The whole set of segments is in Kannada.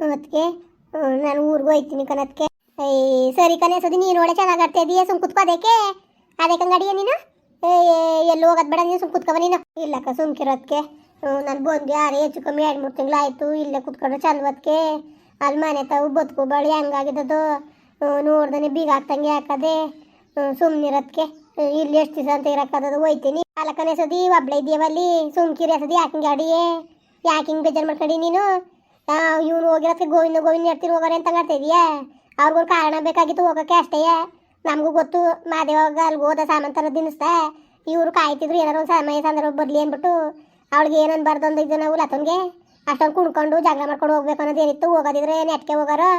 ಅದಕ್ಕೆ ನಾನು ಊರಿಗೆ ಹೋಯ್ತೀನಿ ಕಣದಕ್ಕೆ ಏಯ್ ಸರಿ ಕಣೆ, ಸದಿ, ನೀನು ಒಳ್ಳೆ ಚೆನ್ನಾಗಿ ಆಡ್ತಾ ಇದೀಯ ಸುಮ್ ಕುತ್ಕೋದಕ್ಕೆ ಅದಕ್ಕೆ ಕಂಗಡಿಯ ನೀನು? ಎಲ್ಲಿ ಹೋಗೋದು ಬೇಡ, ನೀನು ಸುಮ್ ಕುತ್ಕವ ನೀನು. ಇಲ್ಲಕ್ಕ ಸುಮ್ಕಿರೋದಕ್ಕೆ ನಾನು ಬಂದು ಯಾರು ಹೆಚ್ಚು ಕಮ್ಮಿ ಎರಡು, ಮೂರು ತಿಂಗಳು ಆಯಿತು ಇಲ್ಲೇ ಕುತ್ಕೊಂಡ್ರೆ ಚಂದವತ್ಕೆ ಅಲ್ಲಿ ಮನೆ ತಾವು ಬದುಕು ಬಳಿ ಹೆಂಗಾಗಿದ್ದದು ನೋಡ್ದೆ ಬೀಗ ಹಾಕ್ತಂಗೆ ಹಾಕದೆ ಸುಮ್ಮನಿರೋದಕ್ಕೆ ಇಲ್ಲಿ ಎಷ್ಟು ದಿವಸ ಅಂತ ಇರಕ್ಕದದು ಹೋಯ್ತೀನಿ. ಅಲ್ಲ ಸದಿ, ಒಬ್ಳೆ ಇದೆಯವಲ್ಲಿ ಸುಮ್ಕಿರಿ ಸದಿ ಯಾಕಿಂಗ್ ಗಾಡಿಯೇ ಯಾಕಿಂಗ್ ಬೇಜಾರು ಮಾಡ್ಕೊಂಡು ನೀನು? ಇವನು ಹೋಗಿರೋದಕ್ಕೆ ಗೋವಿಂದ ಗೋವಿಂದ ಹೇಳ್ತೀನಿ ಹೋಗೋರೆ ಅಂತ ಮಾಡ್ತಾ ಇದೀಯಾ? ಅವ್ರಿಗೊಂದು ಕಾರಣ ಬೇಕಾಗಿತ್ತು ಹೋಗಕ್ಕೆ ಅಷ್ಟೇ. ನಮಗೂ ಗೊತ್ತು ಮಾದೇವಾಗ ಅಲ್ಲಿ ಹೋದ ಸಾಮಂತರ ದಿನಿಸ್ತ ಇವರು ಕಾಯ್ತಿದ್ರು, ಏನಾರು ಒಂದು ಸಮಯ ಸಂದರ್ಭ ಬರಲಿ ಅಂದ್ಬಿಟ್ಟು ಅವಳಿಗೆ ಏನನ್ ಬರ್ದೊಂದು ಇದು ನಾವು ಲತನ್ಗೆ? ಅಷ್ಟೊಂದು ಕುಣ್ಕೊಂಡು ಜಗಳ ಮಾಡ್ಕೊಂಡು ಹೋಗ್ಬೇಕು ಅನ್ನೋದು ಏನಿತ್ತು? ಹೋಗೋದಿದ್ರೆ ನೆಟ್ಕೆ ಹೋಗಾರೋ?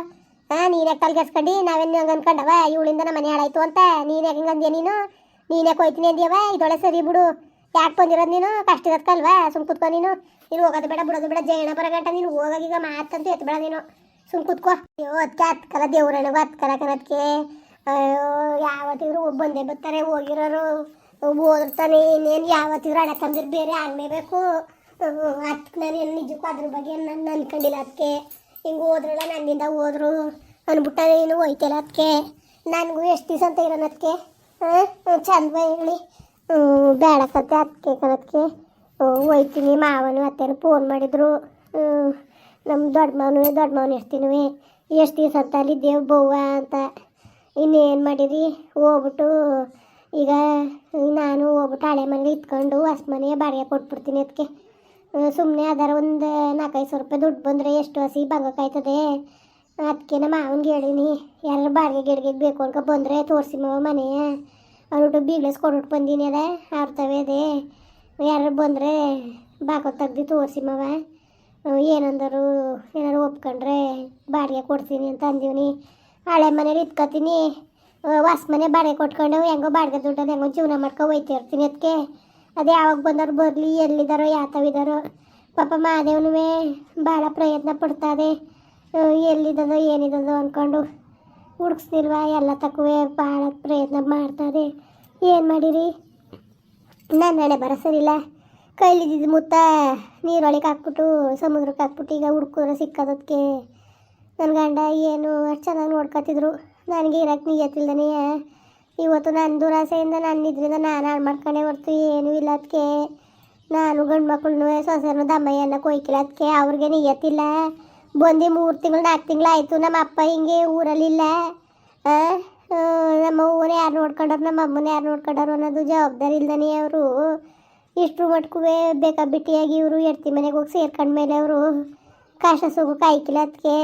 ಹಾಂ ನೀನು ಯಾಕೆ ತಲೆಗೆಡ್ಸ್ಕೊಂಡು ನಾವೇನು ಹಂಗೆ ಅನ್ಕೊಂಡವ? ಇವಳಿಂದ ನಮ್ಮ ಮನೆ ಹಾಳಾಯ್ತು ಅಂತ. ನೀನು ಯಾಕೆ ಹಿಂಗೆ ಅಂದ್ಯ ನೀನು? ನೀನೇ ಕೊಯ್ತೀನಿ ಅಂದ್ಯವ? ಇದೊಳೆ ಸರಿ ಬಿಡು. ಯಾಕೆ ಬಂದಿರೋದು ನೀನು? ಕಷ್ಟ ಇರತ್ತಲ್ವಾ ಸುಮ್ ಕುತ್ಕೊ ನೀನು. ನೀನು ಹೋಗೋದು ಬೇಡ, ಬಿಡೋದು ಬೇಡ. ಜೇಣ ಬರಗಂಟ ನೀನು ಹೋಗೋಗೀಗ ಮಾತಂತೂ ಎತ್ತ ಬೇಡ ನೀನು. ಸುಮ್ ಕುತ್ಕೋ. ಅಯ್ಯೋ ಅದಕ್ಕೆ ಹತ್ಕಲ ದೇವ್ರಣ್ಣಗೂ ಹತ್ಕಲ ಕಣದಕ್ಕೆ ಅಯ್ಯೋ, ಯಾವತ್ತಿದ್ರು ಬಂದೇ ಬರ್ತಾರೆ, ಹೋಗಿರೋರು. ಓದಿರ್ತಾನೆ ಇನ್ನೇನು ಯಾವತ್ತಿದ್ರು ಹಣ ತಂದಿರು ಬೇರೆ ಆಗಲೇಬೇಕು. ಅದಕ್ಕೆ ನಾನು ಏನು ನಿಜಕ್ಕೂ ಅದ್ರ ಬಗ್ಗೆ ನಾನು ಅನ್ಕೊಂಡಿಲ್ಲ ಅದಕ್ಕೆ ಹಿಂಗೆ ಹೋದ್ರಲ್ಲ ನನ್ನಿಂದ ಹೋದ್ರು ಅಂದ್ಬಿಟ್ಟ ನೀನು ಹೋಯ್ತಲ್ಲ ಅದಕ್ಕೆ ನನಗೂ ಎಷ್ಟು ದಿವಸ ಅಂತ ಇರೋಣ ಅದಕ್ಕೆ ಹಾಂ ಚಂದ ಹೇಳಿ ಬೇಡಕ್ಕಂತೆ ಅದಕ್ಕೆ ಕಣಕ್ಕೆ ಹೋಯ್ತೀನಿ ಮಾವನು ಅತ್ತೇನು ಫೋನ್ ಮಾಡಿದ್ರು. ನಮ್ಮ ದೊಡ್ಡ ಮಾವನು ದೊಡ್ಡ ಮಾವನು ಎಷ್ಟಿನೂ ಎಷ್ಟು ದಿವಸ ಅಂತ ಅಲ್ಲಿದ್ದೇವು ಬವ್ವ ಅಂತ. ಇನ್ನೇನು ಮಾಡಿರಿ? ಹೋಗ್ಬಿಟ್ಟು, ಈಗ ನಾನು ಹೋಗ್ಬಿಟ್ಟು ಹಳೆ ಮನೇಲಿ ಇತ್ಕೊಂಡು ಹೊಸ ಮನೆ ಬಾಡಿಗೆ ಕೊಟ್ಬಿಡ್ತೀನಿ ಅದಕ್ಕೆ ಸುಮ್ಮನೆ ಅದರ ಒಂದು ನಾಲ್ಕೈದು ಸಾವಿರ ರೂಪಾಯಿ ದುಡ್ಡು ಬಂದರೆ ಎಷ್ಟು ಹಸಿ ಬಂಗಕ್ಕಾಯ್ತದೆ ಅದಕ್ಕೆ ನಮ್ಮ ಮಾವನಿಗೆ ಹೇಳಿನಿ ಯಾರು ಬಾಡಿಗೆ ಗಿಡಿಗೆ ಬೇಕು ಅನ್ಕೊ ಬಂದರೆ ತೋರಿಸಿ ಮಾವ ಮನೆಯ. ಅವ್ರುಟ್ಟು ಬೀಗ್ಲೆಸ್ ಕೊಟ್ಬಿಟ್ಟು ಬಂದೀನಿ ಅದ. ಆರ್ತವೆ ಅದೇ. ಯಾರು ಬಂದರೆ ಬಾಕೋ ತೆಗ್ದು ತೋರಿಸಿ ಮಾವ. ಏನಂದರು, ಏನಾರು ಒಪ್ಕೊಂಡ್ರೆ ಬಾಡಿಗೆ ಕೊಡ್ತೀನಿ ಅಂತ ಅಂದೀವ್ನಿ. ಹಳೆ ಮನೇಲಿ ಇಟ್ಕೊತೀನಿ ಹೊಸ ಮನೆ ಬಾಡಿಗೆ ಕೊಟ್ಕೊಂಡು ಹೆಂಗೋ ಬಾಡಿಗೆ ದುಡ್ಡನ್ನು ಹೆಂಗೋ ಜೀವನ ಮಾಡ್ಕೊ ಹೋಯ್ತಾ ಇರ್ತೀನಿ ಅದಕ್ಕೆ ಅದು ಯಾವಾಗ ಬಂದವ್ರು ಬರಲಿ ಎಲ್ಲಿದ್ದಾರೋ ಯಾತವಿದ್ದಾರೋ ಪಾಪ ಮಾದೇವನೂ ಭಾಳ ಪ್ರಯತ್ನ ಪಡ್ತಾ ಇದೆ. ಎಲ್ಲಿದ್ದದೋ ಏನಿದ್ದದೋ ಅಂದ್ಕೊಂಡು ಹುಡುಕ್ಸ್ನಿಲ್ವ ಎಲ್ಲ ತಕ್ಕುವೆ ಭಾಳ ಪ್ರಯತ್ನ ಮಾಡ್ತಾರೆ ಏನು ಮಾಡಿರಿ? ನನ್ನ ನಾಳೆ ಬರ ಸರಿಲ್ಲ. ಕೈಲಿದ್ದಿದ್ದು ಮುತ್ತ ನೀರೊಳಗೆ ಹಾಕ್ಬಿಟ್ಟು, ಸಮುದ್ರಕ್ಕೆ ಹಾಕ್ಬಿಟ್ಟು ಈಗ ಹುಡ್ಕಿದ್ರೆ ಸಿಕ್ಕದಕ್ಕೆ ನನ್ನ ಗಂಡ ಏನು ಅಷ್ಟು ಚೆನ್ನಾಗಿ ನೋಡ್ಕೊತಿದ್ರು ನನಗೆ ಇರಕ್ಕೆ ನಿಯತ್ತಿಲ್ದನೇ, ಇವತ್ತು ನನ್ನ ದುರಾಸೆಯಿಂದ ನನ್ನ ಇದರಿಂದ ನಾನು ಹಾಳು ಮಾಡ್ಕೊಂಡೆ ಹೊರ್ತು ಏನೂ ಇಲ್ಲ ಅದಕ್ಕೆ ನಾನು ಗಂಡು ಮಕ್ಕಳನ್ನೂ ಸೊಸೆನೂ ದಮ್ಮಯ್ಯನ ಕೊಯ್ಕಿಲ್ಲ ಅದಕ್ಕೆ ಅವ್ರಿಗೆ ನಿಯತ್ತಿಲ್ಲ. ಬಂದು ಮೂರು ತಿಂಗಳು, ನಾಲ್ಕು ತಿಂಗಳು ಆಯಿತು ನಮ್ಮ ಅಪ್ಪ ಹಿಂಗೆ ಊರಲ್ಲಿಲ್ಲ. ನಮ್ಮ ಅವ್ವನ ಯಾರು ನೋಡ್ಕೊಂಡವ್ರು ನಮ್ಮ ಅಮ್ಮನ ಯಾರು ನೋಡ್ಕೊಂಡವ್ರು ಅನ್ನೋದು ಜವಾಬ್ದಾರಿ ಇಲ್ದನೇ ಅವರು ಇಷ್ಟ್ರ ಮಟ್ಕೂ ಬೇಕಾಬಿಟ್ಟಿಯಾಗಿ ಇವರು ಎಡ್ತಿ ಮನೆಗೆ ಹೋಗಿ ಸೇರ್ಕೊಂಡ್ಮೇಲೆ ಅವರು ಕಾಶ ಸೊಗು ಕಾಯ್ಕಿಲ್ಲ ಅದಕ್ಕೆ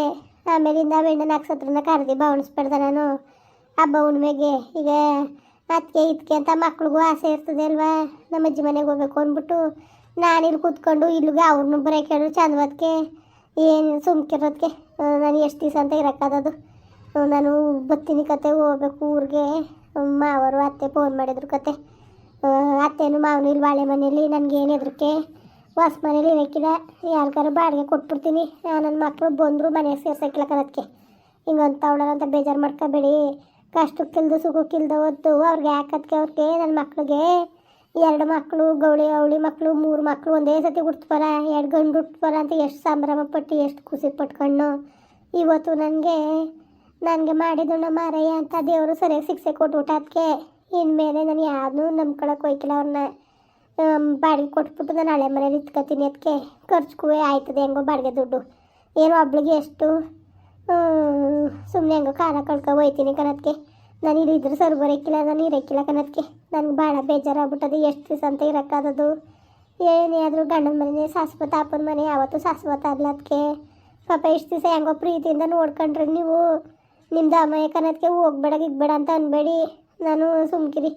ಆಮೇಲಿಂದ ಬೆಣ್ಣ ನಕ್ಷತ್ರನ ಕರೆದಿ ಬಾವಣಿಸ್ಬಿಡ್ದೆ ನಾನು. ಹಬ್ಬ ಹುಣ್ಣಿಮೆಗೆ ಈಗ ಅದಕ್ಕೆ ಇದಕ್ಕೆ ಅಂತ ಮಕ್ಳಿಗೂ ಆಸೆ ಇರ್ತದೆ ಅಲ್ವಾ? ನಮ್ಮ ಅಜ್ಜಿ ಮನೆಗೆ ಹೋಗ್ಬೇಕು ಅಂದ್ಬಿಟ್ಟು ನಾನು ಇಲ್ಲಿ ಕೂತ್ಕೊಂಡು ಇಲ್ಲಿಗೆ ಅವ್ರನ್ನೂ ಬರೀ ಕೇಳಿದ್ರು ಚಂದವದಕ್ಕೆ ಏನು ಸುಮ್ಕಿರೋದಕ್ಕೆ ನಾನು ಎಷ್ಟು ದಿವಸ ಅಂತ ಇರೋಕ್ಕಾದದು ನಾನು ಬತ್ತೀನಿ ಕತೆ, ಹೋಗ್ಬೇಕು ಊರಿಗೆ. ಮಾವರು ಅತ್ತೆ ಫೋನ್ ಮಾಡಿದ್ರು ಕತೆ. ಅತ್ತೆನು ಮಾವನು ಇಲ್ಲಿ ಬಾಳೆ ಮನೆಯಲ್ಲಿ? ಏನು ಹೆದ್ರಿಕೆ? ಹೊಸ ಮನೇಲಿ ಇರೋಕ್ಕಿಲ್ಲ. ಯಾರಿಗಾರು ಬಾಡಿಗೆ ಕೊಟ್ಬಿಡ್ತೀನಿ. ನನ್ನ ಮಕ್ಕಳು ಬಂದರು ಮನೆಗೆ ಸೇರ್ಸೋಕ್ಕಿಲ್ಲ ಹಿಂಗೊಂದು ಹಿಂಗಂತ ಅವಳಂತ ಬೇಜಾರು ಮಾಡ್ಕೋಬೇಡಿ. ಕಷ್ಟಕ್ಕಿಲ್ದು ಸುಖಕ್ಕಿಲ್ದು ಹೊತ್ತು ಅವ್ರಿಗೆ ಯಾಕದಕ್ಕೆ ಅವ್ರಿಗೆ ನನ್ನ ಮಕ್ಳಿಗೆ. ಎರಡು ಮಕ್ಕಳು, ಗೌಳಿ, ಅವಳಿ ಮಕ್ಕಳು, ಮೂರು ಮಕ್ಕಳು, ಒಂದೇ ಸತಿ ಹುಟ್ಟಿಸ್ಬಾರ ಎರಡು ಗಂಡು ಹುಟ್ಟಿಸ್ಬಾರ ಅಂತ ಎಷ್ಟು ಸಂಭ್ರಮ ಪಟ್ಟು, ಎಷ್ಟು ಖುಷಿ ಪಟ್ಕೊಂಡು ಇವತ್ತು ನನಗೆ ನನಗೆ ಮಾಡಿದಣ್ಣ ಮಾರಯ್ಯ ಅಂತ ದೇವರು ಸರಿಯಾಗಿ ಶಿಕ್ಷೆ ಕೊಟ್ಬಿಟ್ಟ ಅದಕ್ಕೆ ಇನ್ಮೇಲೆ ನಾನು ಯಾರನ್ನೂ ನಂಬ್ಕೊಳಕ್ಕೆ ಹೋಯ್ಕಿಲ್ಲ ಅವ್ರನ್ನ ಬಾಡಿಗೆ ಕೊಟ್ಬಿಟ್ಟು ನಾನು ಹಳೆ ಮನೇಲಿ ಇತ್ಕೊತೀನಿ ಅದಕ್ಕೆ ಖರ್ಚಿಗೂ ಆಯ್ತದೆ, ಹೆಂಗೋ ಬಾಡಿಗೆ ದುಡ್ಡು. ಏನು ಒಬ್ಳಿಗೆ ಎಷ್ಟು ಸುಮ್ಮನೆ ಹೆಂಗೋ ಕಾಲ ಕಳ್ಕೊ ಹೋಯ್ತೀನಿ ಕಣದಕ್ಕೆ ನಾನು ಇಲ್ಲಿದ್ರೆ ಸರ್ ಬರೋಕ್ಕಿಲ್ಲ ನಾನು ಇರೋಕ್ಕಿಲ್ಲ ಕಣದಕ್ಕೆ ನನಗೆ ಭಾಳ ಬೇಜಾರಾಗ್ಬಿಟ್ಟದು, ಎಷ್ಟು ದಿವಸ ಅಂತ ಇರೋಕ್ಕಾದದು ಏನೇ ಆದರೂ ಗಂಡನ ಮನೆ ಶಾಶ್ವತ ಅಪ್ಪನ ಮನೆ, ಯಾವತ್ತೂ ಶಾಶ್ವತ ಆಗಲ್ಲ ಅದಕ್ಕೆ ಪಾಪ ಎಷ್ಟು ದಿವಸ ಹೆಂಗೋ ಪ್ರೀತಿಯಿಂದ ನೋಡ್ಕೊಂಡ್ರೆ ನೀವು. ನಿಮ್ದು ಅಮ್ಮಯ್ಯ ಕನ್ನದಕ್ಕೆ ಹೋಗ್ಬೇಡ, ಗಿಗ್ಬೇಡ ಅಂತ ಅನ್ಬೇಡಿ. ನಾನು ಸುಮ್ಕಿರಿ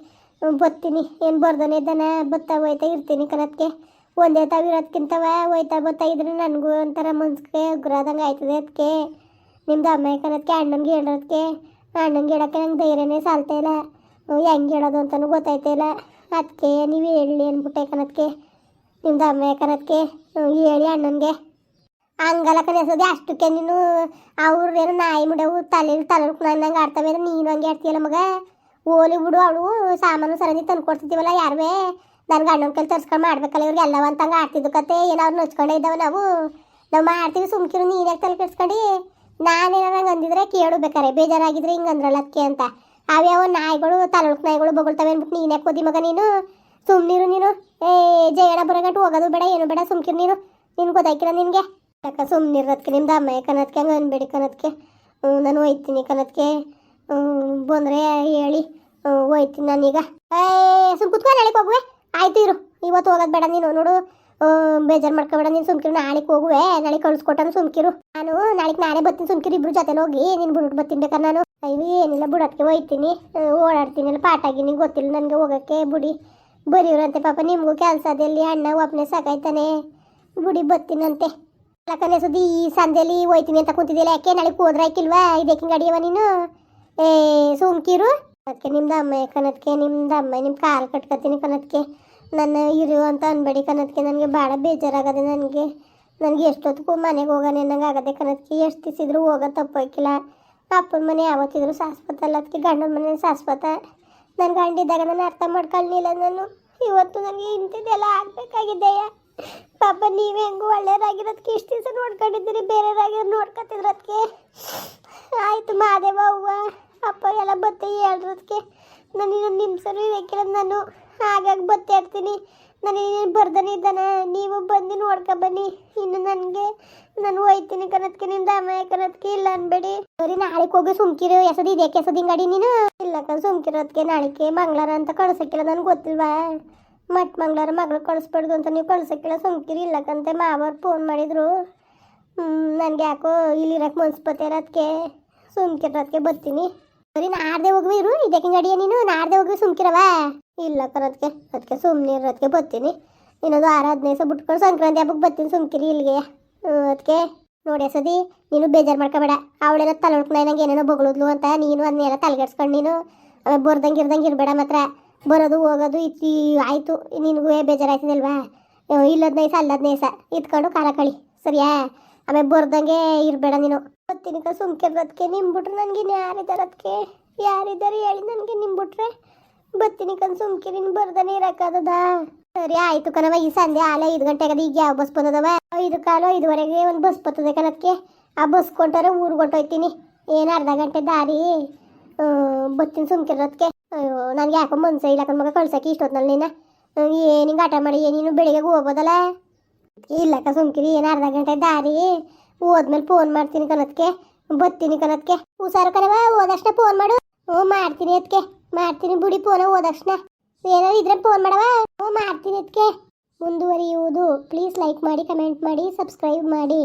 ಬರ್ತೀನಿ ಏನು ಬರ್ದನೇ ಇದ್ದಾನ ಬತ್ತಾ ಹೋಯ್ತಾ ಇರ್ತೀನಿ ಕನ್ನದಕ್ಕೆ ಒಂದೇ ತಾವು ಇರೋದ್ಕಿಂತವ ಹೋಯ್ತಾ ಬತ್ತಾ ಇದ್ರೆ ನನಗೂ ಒಂಥರ ಮನ್ಸಿಗೆ ಉಗ್ರಾದಂಗೆ ಆಯ್ತದೆ ಅದಕ್ಕೆ ನಿಮ್ದು ಅಮ್ಮಯ್ಯ ಕನತ್ಕೆ ಅಣ್ಣನಿಗೆ ಹೇಳೋದಕ್ಕೆ ಅಣ್ಣನಿಗೆ ಹೇಳೋಕ್ಕೆ ನಂಗೆ ಧೈರ್ಯನೇ ಸಾಲ್ತಾ ಇಲ್ಲ. ಹೆಂಗೆ ಹೇಳೋದು ಅಂತಲೂ ಗೊತ್ತಾಯ್ತಾ ಇಲ್ಲ. ಅದಕ್ಕೆ ನೀವು ಹೇಳಿ ಅಂದ್ಬಿಟ್ಟೆ ಕನ್ನದಕ್ಕೆ ನಿಮ್ದು ಅಮ್ಮಯ್ಯ ಕನ್ನದಕ್ಕೆ ಹೇಳಿ ಅಣ್ಣನಿಗೆ. ಹಂಗಲ್ಲ ಕಲಿಸೋದೆ ಅಷ್ಟಕ್ಕೆ ನೀನು ಅವ್ರು ಏನೋ ನಾಯಿ ಮುಡವು ತಲೆ ತಲೆ ನಂಗೆ ಆಡ್ತವೆ ಅಂದ್ರೆ ನೀನು ಹಂಗೆ ಆಡ್ತೀಯಲ್ಲ ಮಗ? ಓಲಿ ಬಿಡು, ಅವಳು ಸಾಮಾನು ಸರದಿ ತಂದು ಕೊಡ್ತಿದ್ದೀವಲ್ಲ ಯಾರುವೆ? ನನ್ನ ಗಂಡನ ಕೈಲಿ ತರ್ಸ್ಕೊಂಡು ಮಾಡ್ಬೇಕಲ್ಲ, ಇವ್ರಿಗೆ ಎಲ್ಲವ ಅಂತಂಗೆ ಆಡ್ತಿದ್ದು ಕತೆ. ಏನೋ ಅವ್ರು ನಚ್ಕೊಂಡೇ ಇದ್ದಾವೆ ನಾವು. ನಾವು ಮಾಡ್ತೀವಿ ಸುಮ್ಕಿರು, ನೀನು ಯಾಕೆ ತಲೆ ಕೆಡ್ಸ್ಕೊಂಡು? ನಾನೇನಾರ ಅಂದಿದ್ರೆ ಕೇಳು ಬೇಕಾರೆ, ಬೇಜಾರಾಗಿದ್ರೆ ಹಿಂಗೆ ಅಂದ್ರಲ್ಲ ಅದಕ್ಕೆ ಅಂತ. ಅವ್ಯಾವ ನಾಯಿಗಳು ತಲುಕ್ ನಾಯಿಗಳು ಬೊಗಳ್ತವೆ ಅಂದ್ಬಿಟ್ಟು ನೀನೇ ಕೋದಿ ಮಗ ನೀನು? ಸುಮ್ಮನಿರು ನೀನು ಏ ಜಯಣ ಬರಗಂಟು ಹೋಗೋದು ಬೇಡ, ಏನು ಬೇಡ, ಸುಮ್ಕಿರು ನೀನು. ನಿನ್ ಗೊತ್ತಾಯ್ಕಿಲ್ಲ ನಿನಗೆ? ಯಾಕೆ ಸುಮ್ಮನಿರೋದಕ್ಕೆ ನಿಮ್ದು ಅಮ್ಮ ಕನತ್ಕೆ ಹಂಗೆ ಅನ್ಬೇಡಿ ಹ್ಞೂ ನಾನು ಹೋಯ್ತೀನಿ ಹ್ಞೂ ಬಂದರೆ ಹೇಳಿ. ಹೋಯ್ತೀನಿ ನಾನೀಗ. ಏ ಸುಮ್ ಕುತ್ಕೊಂಡು ಹೇಳಿ ಹೋಗುವೆ. ಆಯ್ತು ಇರು, ಇವತ್ತು ಹೋಗೋದು ಬೇಡ ನೀನು, ನೋಡು. ಬೇಜಾರು ಮಾಡ್ಕೊಬೇಡ ನೀನು ಸುಮ್ಕಿರು ನಾಳೆಗೆ ಹೋಗುವೆ ನಾಳೆ ಕಳ್ಸ್ಕೊಟ್ಟನು ಸುಮ್ಕಿರು. ನಾನು ನಾಳೆಗೆ ನಾನೇ ಬರ್ತೀನಿ ಸುಮ್ಕಿರು ಇಬ್ರು ಜೊತೆ ಹೋಗಿ ನೀನು ಬುಡು ಬರ್ತೀನಿ ಬೇಕಾ ನಾನು? ಅಯ್ಯೋ ಏನಿಲ್ಲ ಬುಡಕ್ಕೆ ಹೋಯ್ತೀನಿ. ಆ, ಓಡಾಡ್ತೀನಿ ಅಲ್ಲಿ ಪಾಠಾಗಿನಿ ಗೊತ್ತಿಲ್ಲ ನನಗೆ ಹೋಗೋಕ್ಕೆ ಬುಡಿ. ಬರೀವ್ರಂತೆ ಪಾಪ ನಿಮಗೂ ಕೆಲಸ ಅದೆಲ್ಲಿ ಅಣ್ಣ ಒಬ್ಬನೇ ಸಾಕಾಯ್ತಾನೆ. ಬುಡಿ ಬರ್ತೀನಂತೆ. ಯಾಕಂದ್ರೆ ಸುದ್ದಿ ಈ ಸಂಜೆಲಿ ಹೋಯ್ತೀನಿ ಅಂತ ಕೂತಿದ್ದಿಲ್ಲ ಯಾಕೆ ನಾಳೆಗೆ ಹೋದ್ರೆ ಹಾಕಿಲ್ವಾ? ಇದಕ್ಕೆ ಗಡಿಯವ ನೀನು? ಏ ಸುಮ್ಕಿರು. ಅದಕ್ಕೆ ನಿಮ್ದು ಅಮ್ಮ ಕನತ್ಕೆ ನಿಮ್ದು ಅಮ್ಮ ನಿಮ್ಮ ಕಾಲು ಕಟ್ಕೊತೀನಿ ಕನತ್ಕೆ ನನ್ನ ಇರು ಅಂತ ಅನ್ಬೇಡಿ ಕನತ್ಕೆ ನನಗೆ ಭಾಳ ಬೇಜಾರಾಗದೆ ನನಗೆ. ನನಗೆ ಎಷ್ಟೊತ್ತಿಗೂ ಮನೆಗೆ ಹೋಗೋಣ ಅನ್ನಂಗೆ ಆಗದೆ ಕನತ್ಕೆ ಎಷ್ಟು ತಿಸಿದ್ರು ಹೋಗೋ ತಪ್ಪೋಯ್ಕಿಲ್ಲ. ಅಪ್ಪನ ಮನೆ ಯಾವತ್ತಿದ್ರು ಶಾಶ್ವತ ಅಲ್ಲ. ಅದಕ್ಕೆ ಗಂಡನ ಮನೆ ಶಾಶ್ವತ. ನನ್ನ ಗಂಡಿದ್ದಾಗ ನಾನು ಅರ್ಥ ಮಾಡ್ಕೊಳ್ಳಿಲ್ಲ ನಾನು. ಇವತ್ತು ನನಗೆ ಇಂಥದ್ದೆಲ್ಲ ಆಗಬೇಕಾಗಿದ್ದೆಯ ಪಾಪ ನೀವು ಹೆಂಗೂ ಒಳ್ಳೆಯರಾಗಿರೋದಕ್ಕೆ ಇಷ್ಟು ದಿವಸ ನೋಡ್ಕೊಂಡಿದ್ದೀರಿ. ಬೇರೆಯವರಾಗಿರೋ ನೋಡ್ಕೊತಿದ್ರದಕ್ಕೆ ಆಯಿತು ಮಾದೇವ ಅವ್ವ. ಅಪ್ಪ ಎಲ್ಲ ಬತ್ತೆ ಹೇಳ್ರದಕ್ಕೆ ನನಗೆ ನಿಮ್ಮ ಬೇಕಿಲ್ಲ ನಾನು ಹಾಗಾಗಿ ಬತ್ತೆ ಆಡ್ತೀನಿ. ನನಗೆ ಬರ್ದನೆ ಇದ್ದಾನ. ನೀವು ಬಂದು ನೋಡ್ಕೊ ಬನ್ನಿ. ಇನ್ನು ನನಗೆ, ನಾನು ಹೋಯ್ತೀನಿ ಕನತ್ಕೆ ನಿಮ್ದು ಅಮ್ಮ ಕನತ್ಕೆ ಇಲ್ಲ ಅನ್ಬೇಡಿ. ಸರಿ, ನಾಳೆಗೆ ಹೋಗಿ ಸುಮ್ಕಿರು. ಎಸದಿ ಇದೆ, ಕೆಸದಿ ಗಾಡಿ ನೀನು? ಇಲ್ಲ ಕಣ್ ಸುಮ್ಕಿರೋದಕ್ಕೆ ನಾಳೆಗೆ ಮಂಗಳಾರ ಅಂತ ಕಳ್ಸಕ್ಕಿಲ್ಲ, ನನಗೆ ಗೊತ್ತಿಲ್ವಾ? ಮಟ್ ಮಂಗಳಾರ ಮಗಳು ಕಳಿಸ್ಬಾರ್ದು ಅಂತ ನೀವು ಕಳ್ಸಕ್ಕಿಲ್ಲ, ಸುಮ್ಕಿರಿ ಇಲ್ಲಕ್ಕಂತೆ ಮಾವರು ಫೋನ್ ಮಾಡಿದ್ರು. ನನಗೆ ಯಾಕೋ ಇಲ್ಲಿರಕ್ಕೆ ಮನ್ಸು ಇರೋದಕ್ಕೆ ಅದಕ್ಕೆ ಸುಮ್ಕಿರೋದಕ್ಕೆ ಬರ್ತೀನಿ. ಬರೀ ನಾಡ್ದೆ ಹೋಗ್ವಿ ಇರು. ನೀನು? ನಾಡ್ದೆ ಹೋಗಿ ಸುಮ್ಕಿರವ. ಇಲ್ಲ ಕರೋದಕ್ಕೆ ಅದಕ್ಕೆ ಸುಮ್ಮನೆ ಇರೋದಕ್ಕೆ ಬರ್ತೀನಿ. ಇನ್ನೊಂದು ಆರು ಹದಿನೈದು ದಿವಸ ಬಿಟ್ಕೊಂಡು. ಸಂಕ್ರಾಂತಿ ಹಬ್ಬಕ್ಕೆ ಬರ್ತೀನಿ ಸುಮ್ಕಿರಿ ಇಲ್ಲಿಗೆ. ಅದಕ್ಕೆ ನೋಡಿ ಸದಿ, ನೀನು ಬೇಜಾರು ಮಾಡ್ಕೋಬೇಡ. ಅವಳೆಲ್ಲ ತಲೆ ನಂಗೆ ಏನೇನೋ ಬೊಗಳಿದ್ಲು ಅಂತ ನೀನು ಅದನ್ನೆಲ್ಲ ತಲೆಗೆಡ್ಸ್ಕೊಂಡು ನೀನು. ಬರ್ದಂಗೆ ಇರ್ದಂಗೆ ಇರಬೇಡ ಮಾತ್ರ. ಬರೋದು, ಹೋಗೋದು, ಇತ್ತಿ, ಆಯಿತು. ನಿನಗೂ ಬೇಜಾರಾಯ್ತದಲ್ವಾ? ಇಲ್ಲದ ನೈಸ, ಅಲ್ಲದ ನೈಸ. ಇತ್ಕೊಂಡು ಕಾಲ ಕಳಿ. ಸರಿಯಾ? ಆಮೇಲೆ ಬರ್ದಂಗೆ ಇರಬೇಡ ನೀನು. ಬರ್ತೀನಿ ಕ ಸುಮ್ಕಿರೋದಕ್ಕೆ ನಿಂಬಿಟ್ರೆ ನನಗೆ ಯಾರಿದ್ದಾರೆ ಅದಕ್ಕೆ ಯಾರಿದ್ದಾರೆ ಹೇಳಿ ನನಗೆ ನಿಂಬಿಟ್ರೆ ಬರ್ತೀನಿ ಕನ್ ಸುಮ್ಕೆ ನಿನ್ ಬರ್ದಾನೆ ಇರಕ್ಕದ ಸರಿ ಆಯ್ತು ಕಣವ ಈ ಸಂಜೆ ಆಲ ಐದು ಗಂಟೆ ಆಗದ ಈಗ ಯಾವ ಬಸ್ ಬಂದದವ? ಐದು ಕಾಲು ಐದುವರೆಗೆ ಒಂದು ಬಸ್ ಬರ್ತದೆ ಕಣಕ್ಕೆ ಆ ಬಸ್ ಕೊಂಟಾರೆ ಊರಿಗೆ ಹೊಂಟೋಯ್ತೀನಿ ಏನು ಅರ್ಧ ಗಂಟೆ ದಾರಿ? ಬತ್ತಿನ ಸುಮ್ಕೆ ಸುಮ್ಕಿರೋದಕ್ಕೆ ಅಯ್ಯೋ, ನನಗೆ ಯಾಕೋ ಮನ್ಸೆ ಇಲ್ಲ ಕಣ್ ಮಗ, ಕಳ್ಸಕ್ಕೆ ಇಷ್ಟೊತ್ತಿನಲ್ಲಿ ನೀನು. ಏನಿಂಗ್ ಆಟ ಮಾಡಿ ನೀನು ಬೆಳಿಗ್ಗೆ ಹೋಗ್ಬೋದಲ್ಲ? ಇಲ್ಲ ಕ ಸುಮ್ಕಿರಿ ಏನು ಅರ್ಧ ಗಂಟೆ ದಾರಿ? ಹೋದ್ಮೇಲೆ ಫೋನ್ ಮಾಡ್ತೀನಿ ಕನತ್ಕೆ ಬರ್ತೀನಿ ಕನತ್ಕೆ ಹುಷಾರು ಕಣವ ಹೋದಕ್ಷಣ ಫೋನ್ ಮಾಡು. ಹ್ಞೂ, ಮಾಡ್ತೀನಿ ಅದಕ್ಕೆ ಮಾಡ್ತೀನಿ ಬುಡಿ ಫೋನ ಹೋದಕ್ಷಣ. ಏನಾದ್ರು ಇದ್ರೆ ಫೋನ್ ಮಾಡವ ಹ್ಞೂ, ಮಾಡ್ತೀನಿ ಅದಕ್ಕೆ ಮುಂದುವರಿಯುವುದು. ಪ್ಲೀಸ್ ಲೈಕ್ ಮಾಡಿ ಕಮೆಂಟ್ ಮಾಡಿ ಸಬ್ಸ್ಕ್ರೈಬ್ ಮಾಡಿ.